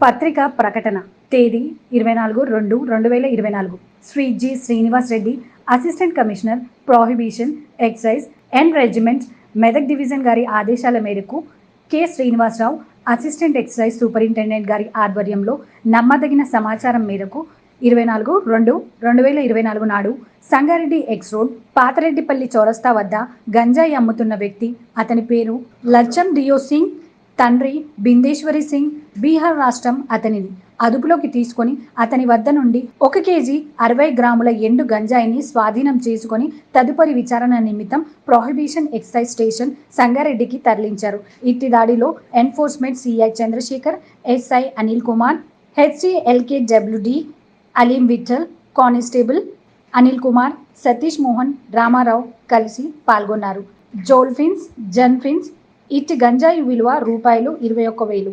పత్రిక ప్రకటన తేదీ ఇరవై నాలుగు రెండు రెండు వేల ఇరవై నాలుగు. Shri G. Srinivas Reddy assistant commissioner prohibition excise and regiment Medak division గారి ఆదేశాల మేరకు K. Srinivasarao assistant excise superintendent గారి ఆధ్వర్యంలో నమ్మదగిన సమాచారం మేరకు ఇరవై నాలుగు రెండు రెండు వేల ఇరవై నాలుగు నాడు సంగారెడ్డి ఎక్స్ రోడ్ పాతరెడ్డిపల్లి చౌరస్తా వద్ద గంజాయి అమ్ముతున్న వ్యక్తి అతని పేరు లచ్చం డియో సింగ్ తండ్రి బిందేశ్వరి సింగ్ బీహార్ రాష్ట్రం అతనిని అదుపులోకి తీసుకొని అతని వద్ద నుండి ఒక కేజీ అరవై గ్రాముల ఎండు గంజాయిని స్వాధీనం చేసుకొని తదుపరి విచారణ నిమిత్తం ప్రొహిబిషన్ ఎక్సైజ్ స్టేషన్ సంగారెడ్డికి తరలించారు. ఇట్టి దాడిలో enforcement CI Chandrasekhar SI Anil Kumar హెచ్సిఎల్కే డబ్ల్యూడి అలీం విఠల్ కానిస్టేబుల్ అనిల్ కుమార్ సతీష్ మోహన్ రామారావు కలిసి పాల్గొన్నారు. జోల్ఫిన్స్ జన్ఫిన్స్ ఇట్టి గంజాయి విలువ రూపాయలు ఇరవై ఒక్క వేలు.